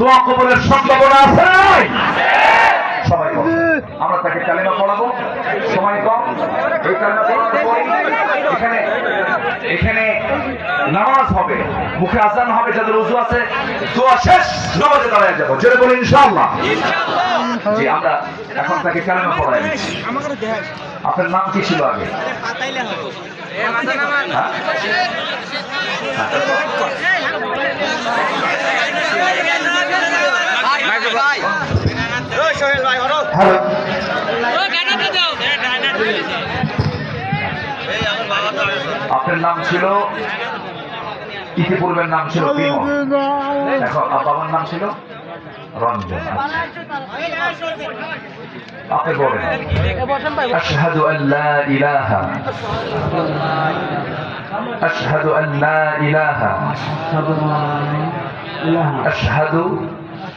দোয়া কবরের সম্ভাবনা আছে সবাই আমরা তাকে কালেমা পড়াবো। সময় কম। এই কালেমা পরেই এখানে এখানে নামাজ হবে। মুখে আজান হবে যাদের উজু আছে দোয়া শেষ নামাজে দাঁড়ায় যাব। যেটা বলি ইনশাআল্লাহ। জি আমরা এখন তাকে কালেমা পড়াই আপনার নাম কি ছিল আগে? আপনার নাম ছিল ইতিপূর্বের নাম ছিল বিমল এখন আর বাবার নাম ছিল রঞ্জন আপনি বলেন أشهد أن لا إله أشهد أن لا إله أشهد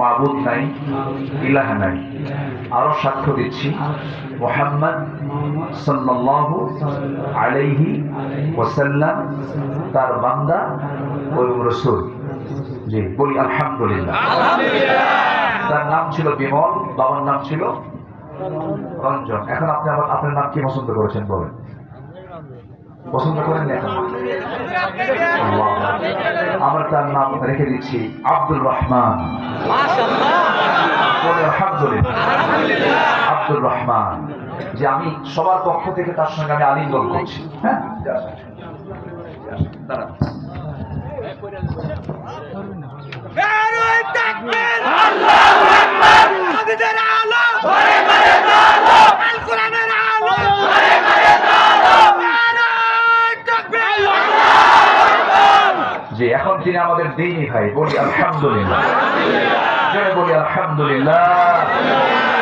মাবুদ নাই ইলাহ নাই। আরও সাক্ষ্য দিচ্ছি মোহাম্মদ সাল্লাল্লাহু আলাইহি ওয়াসাল্লাম তার বান্দা ও রসুল। জি বলি আলহামদুলিল্লাহ। তার নাম ছিল বিমল বাবার নাম ছিল রঞ্জন। এখন আপনি আবার আপনার নাম কি পছন্দ করেছেন বলেন? পছন্দ করেন না এখন? আমরা তার নাম রেখে দিচ্ছি আব্দুল রহমান। আব্দুল আব্দুর রহমান যে আমি সবার পক্ষ থেকে তার সঙ্গে আমি আলিঙ্গন করছি। হ্যাঁ? দাঁড়ান। যে এখন তিনি আমাদের দিনই ভাই বলি আলহামদুলিল্লাহ। বলি আলহামদুলিল্লাহ।